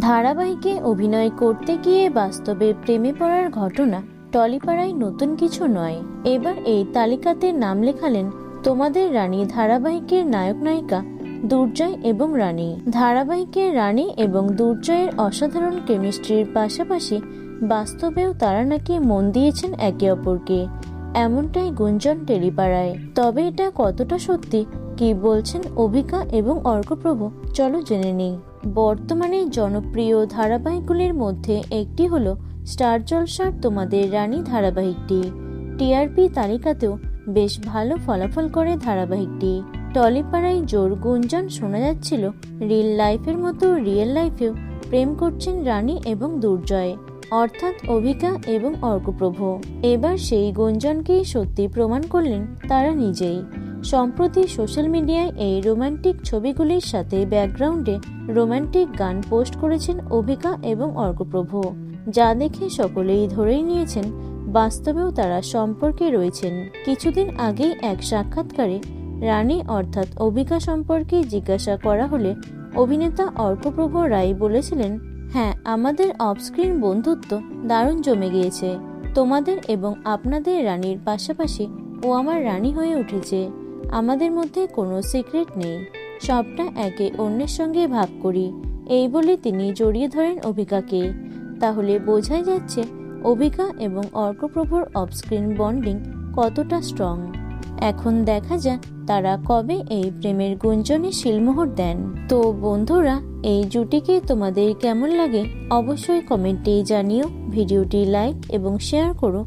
ধারাবাহিকে অভিনয় করতে গিয়ে বাস্তবে প্রেমে পড়ার ঘটনা টলিপাড়ায় নতুন কিছু নয়। এবার এই তালিকাতে নাম লেখালেন তোমাদের রানী ধারাবাহিকের নায়ক নায়িকা দুর্জয় এবং রানী। ধারাবাহিকের রানী এবং দুর্জয়ের অসাধারণ কেমিস্ট্রির পাশাপাশি বাস্তবেও তারা নাকি মন দিয়েছেন একে অপরকে। এমনটাই গুঞ্জন টেলিপাড়ায়। তবে এটা কতটা সত্যি, কি বলছেন অভিকা এবং অর্কপ্রভ? চলো জেনে নিই। বর্তমানে জনপ্রিয় ধারাবাহিকগুলির মধ্যে একটি হল স্টার জলসার তোমাদের রানী ধারাবাহিকটি। টিআরপি তালিকাতেও বেশ ভালো ফলাফল করে ধারাবাহিকটি। টলিপাড়ায় জোর গুঞ্জন শোনা যাচ্ছিল রিয়েল লাইফের মতো রিয়েল লাইফেও প্রেম করছেন রানী এবং দুর্জয়, অর্থাৎ অভিকা এবং অর্কপ্রভ। এবার সেই গুঞ্জনকেই সত্যি প্রমাণ করলেন তারা নিজেই। সম্প্রতি সোশ্যাল মিডিয়ায় এই রোমান্টিক ছবিগুলির সাথে ব্যাকগ্রাউন্ডে রোমান্টিক গান পোস্ট করেছেন অভিকা এবং অর্কপ্রভ যা দেখে সকলেই ধরেই নিয়েছেন বাস্তবেও তারা সম্পর্কে রয়েছেন। কিছুদিন আগেই এক সাক্ষাৎকারে রানী অর্থাৎ অভিকা সম্পর্কে জিজ্ঞাসা করা হলে অভিনেতা অর্কপ্রভ রায় বলেছিলেন হ্যাঁ আমাদের অফস্ক্রিন বন্ধুত্ব দারুণ জমে গিয়েছে। তোমাদের এবং আপনাদের রানীর পাশাপাশি ও আমার রানী হয়ে উঠেছে। আমাদের মধ্যে কোনো সিক্রেট নেই। সবটা একে অন্যের সঙ্গে ভাগ করি। এই বলে তিনি জড়িয়ে ধরেন অভিকাকে। তাহলে বোঝাই যাচ্ছে অভিকা এবং অর্কপ্রভুর অফস্ক্রিন বন্ডিং কতটা স্ট্রং এখন দেখা যাক তারা কবে এই প্রেমের গুঞ্জনে শিলমোহর দেন। তো বন্ধুরা, এই জুটিকে তোমাদের কেমন লাগে অবশ্যই কমেন্টে জানিও। ভিডিওটি লাইক এবং শেয়ার করো।